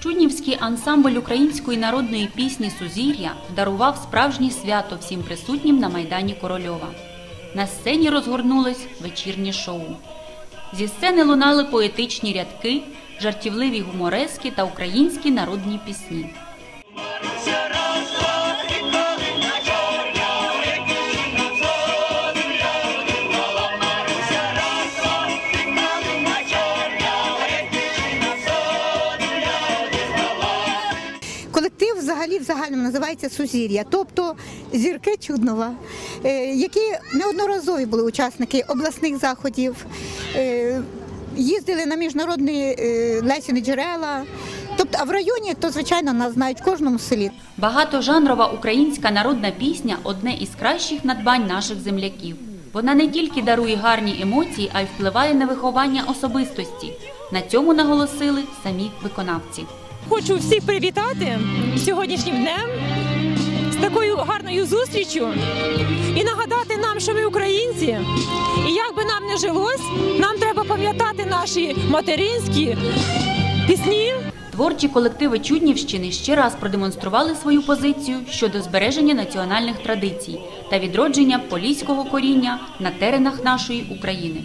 Чуднівський ансамбль української народної пісні Сузір'я дарував справжнє свято всім присутнім на майдані Корольова. На сцені розгорнулось вечірнє шоу. Зі сцени лунали поетичні рядки, жартівливі гуморески та українські народні пісні. Взагалі в загальному називається Сузір'я, тобто зірки Чуднова, е, які неодноразові були учасники обласних заходів, е, їздили на міжнародні е, лесіни джерела. Тобто, а в районі, то звичайно нас знають в кожному селі. Багатожанрова українська народна пісня одне із кращих надбань наших земляків. Вона не тільки дарує гарні емоції, а й впливає на виховання особистості. На цьому наголосили самі виконавці. Хочу всіх привітати сьогоднішнім днем з такою гарною зустрічю і нагадати нам, що ми українці, і як би нам не жилось, нам треба пам'ятати наші материнські пісні. Творчі колективи Чуднівщини ще раз продемонстрували свою позицію щодо збереження національних традицій та відродження поліського коріння на теренах нашої України.